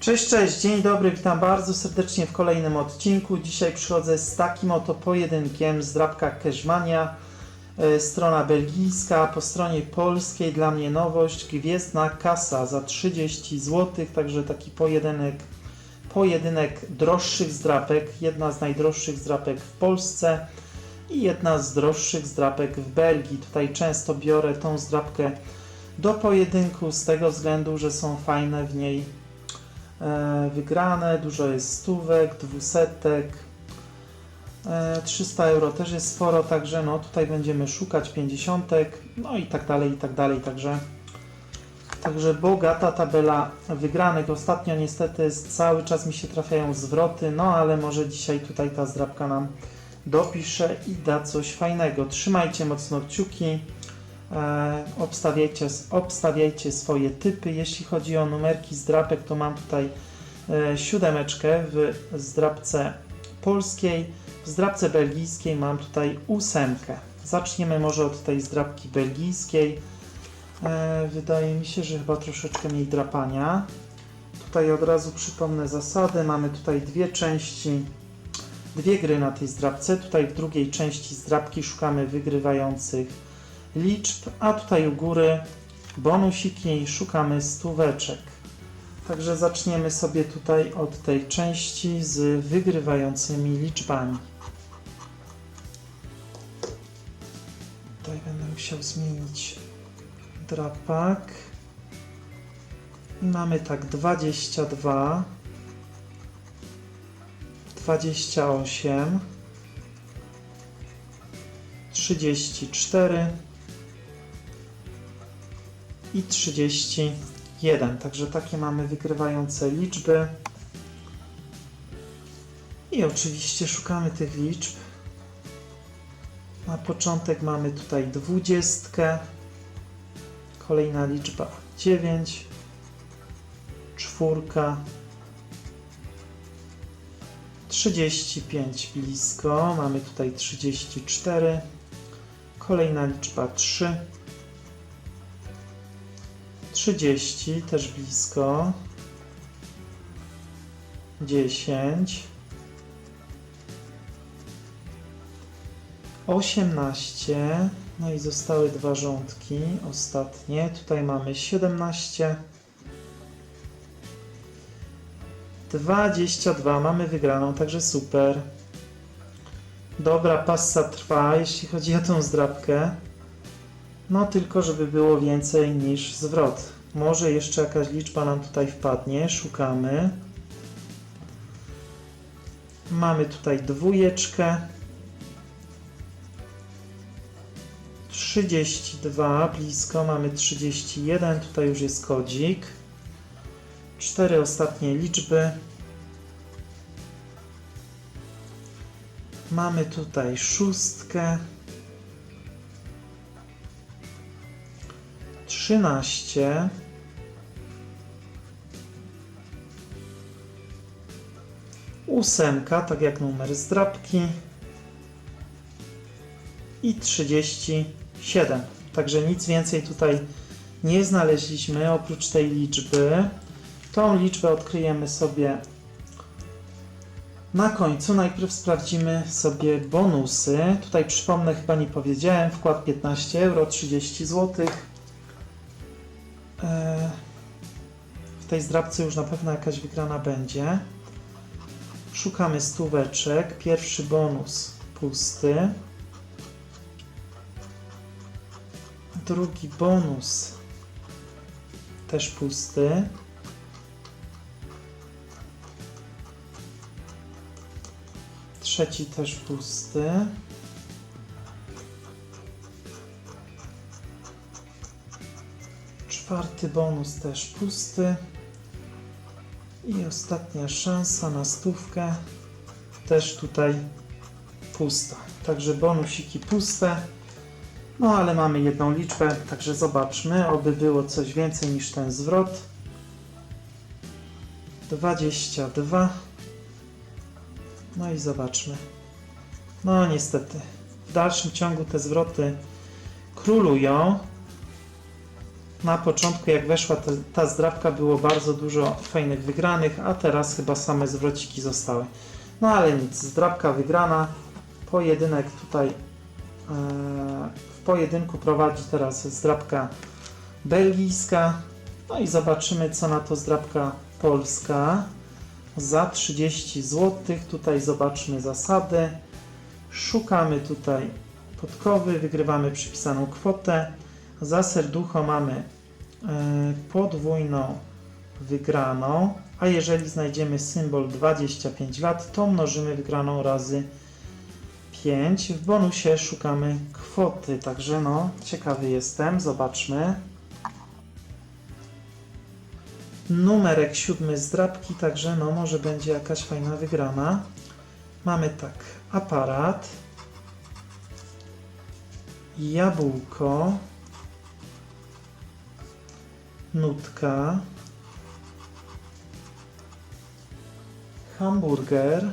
Cześć, cześć, dzień dobry, witam bardzo serdecznie w kolejnym odcinku. Dzisiaj przychodzę z takim oto pojedynkiem z drapka Cashmania. E, Strona belgijska, po stronie polskiej dla mnie nowość, gwiezdna kasa za 30 zł, także taki pojedynek, pojedynek droższych zdrapek, jedna z najdroższych zdrapek w Polsce i jedna z droższych zdrapek w Belgii. Tutaj często biorę tą zdrapkę do pojedynku z tego względu, że są fajne w niej wygrane, dużo jest stówek, dwusetek, e, 300 euro też jest sporo, także no tutaj będziemy szukać pięćdziesiątek, no i tak dalej, i tak dalej, także Także bogata tabela wygranych. Ostatnio niestety cały czas mi się trafiają zwroty, no ale może dzisiaj tutaj ta zdrabka nam dopisze i da coś fajnego. Trzymajcie mocno kciuki. E, obstawiajcie, obstawiajcie swoje typy. Jeśli chodzi o numerki zdrapek, to mam tutaj e, siódemeczkę w zdrapce polskiej. W zdrapce belgijskiej mam tutaj ósemkę. Zaczniemy może od tej zdrapki belgijskiej. E, wydaje mi się, że chyba troszeczkę mniej drapania. Tutaj od razu przypomnę zasady. Mamy tutaj dwie części, dwie gry na tej zdrapce. Tutaj w drugiej części zdrapki szukamy wygrywających liczb, a tutaj u góry bonusiki szukamy stóweczek. Także zaczniemy sobie tutaj od tej części z wygrywającymi liczbami. Tutaj będę musiał zmienić drapak. Mamy tak 22, 28, 34 i 31. Także takie mamy wygrywające liczby. I oczywiście szukamy tych liczb. Na początek mamy tutaj dwudziestkę. Kolejna liczba 9, czwórka, 35 blisko, mamy tutaj 34, kolejna liczba 3, 30 też blisko, 10, 18, no i zostały dwa rządki, ostatnie. Tutaj mamy 17. 22, mamy wygraną, także super. Dobra, passa trwa, jeśli chodzi o tą zdrabkę. No tylko, żeby było więcej niż zwrot. Może jeszcze jakaś liczba nam tutaj wpadnie, szukamy. Mamy tutaj dwójeczkę. 32, blisko, mamy 31, tutaj już jest kodzik. Cztery ostatnie liczby. Mamy tutaj szóstkę. 13. Ósemka, tak jak numer zdrabki i 37. Także nic więcej tutaj nie znaleźliśmy oprócz tej liczby. Tą liczbę odkryjemy sobie na końcu. Najpierw sprawdzimy sobie bonusy. Tutaj przypomnę, chyba nie powiedziałem, wkład 15 euro, 30 zł. E, W tej zdrabce już na pewno jakaś wygrana będzie. Szukamy stóweczek. Pierwszy bonus pusty. Drugi bonus też pusty. Trzeci też pusty. Czwarty bonus też pusty. I ostatnia szansa na stówkę też tutaj pusta. Także bonusiki puste. No ale mamy jedną liczbę, także zobaczmy, oby było coś więcej niż ten zwrot. 22. No i zobaczmy. No niestety, w dalszym ciągu te zwroty królują. Na początku, jak weszła ta, ta zdrabka, było bardzo dużo fajnych wygranych, a teraz chyba same zwrociki zostały. No ale nic, zdrabka wygrana. Pojedynek tutaj e, w pojedynku prowadzi teraz zdrabka belgijska. No i zobaczymy, co na to zdrabka polska. Za 30 zł. Tutaj zobaczmy zasady. Szukamy tutaj podkowy, wygrywamy przypisaną kwotę. Za serducho mamy e, podwójną wygraną, a jeżeli znajdziemy symbol 25 lat, to mnożymy wygraną razy 5. W bonusie szukamy kwoty, także no, ciekawy jestem, zobaczmy. Numerek siódmy z drapki, także no, może będzie jakaś fajna wygrana. Mamy tak, aparat, jabłko, nutka, hamburger,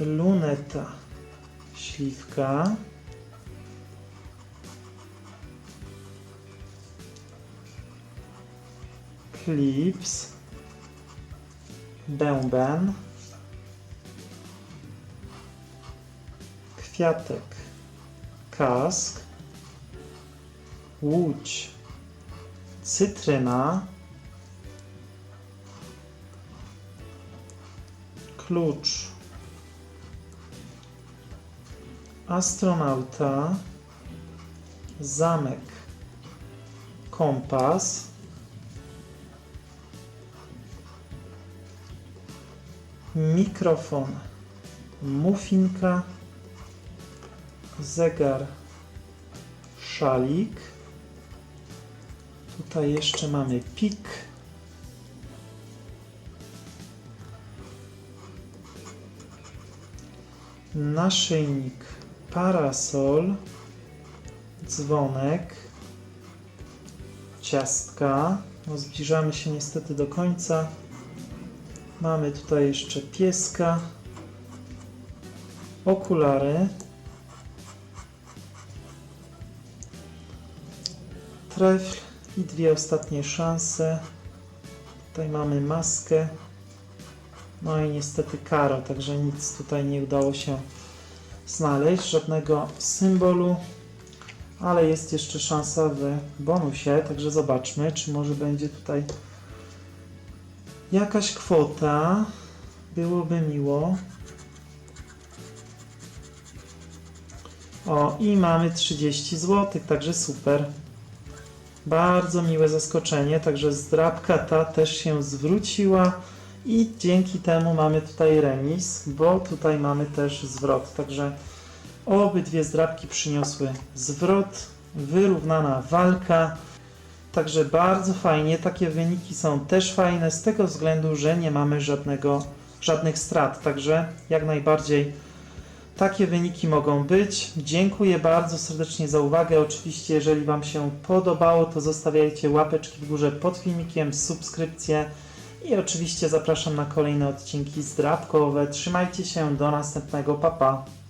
luneta, śliwka, klips, bęben, kwiatek, kask, łódź, cytryna, klucz, astronauta, zamek, kompas, mikrofon, muffinka, zegar, szalik. Tutaj jeszcze mamy pik. Naszyjnik, parasol, dzwonek, ciastka. No, zbliżamy się niestety do końca. Mamy tutaj jeszcze pieska, okulary, trefl i dwie ostatnie szanse. Tutaj mamy maskę. No i niestety karo, także nic tutaj nie udało się znaleźć, żadnego symbolu, ale jest jeszcze szansa w bonusie, także zobaczmy, czy może będzie tutaj jakaś kwota. Byłoby miło. O, i mamy 30 zł, także super. Bardzo miłe zaskoczenie, także zdrabka ta też się zwróciła i dzięki temu mamy tutaj remis, bo tutaj mamy też zwrot, także obydwie zdrabki przyniosły zwrot, wyrównana walka, także bardzo fajnie, takie wyniki są też fajne z tego względu, że nie mamy żadnego, żadnych strat, także jak najbardziej takie wyniki mogą być. Dziękuję bardzo serdecznie za uwagę. Oczywiście, jeżeli Wam się podobało, to zostawiajcie łapeczki w górze pod filmikiem, subskrypcje i oczywiście zapraszam na kolejne odcinki zdrabkowe. Trzymajcie się, do następnego, papa. Pa.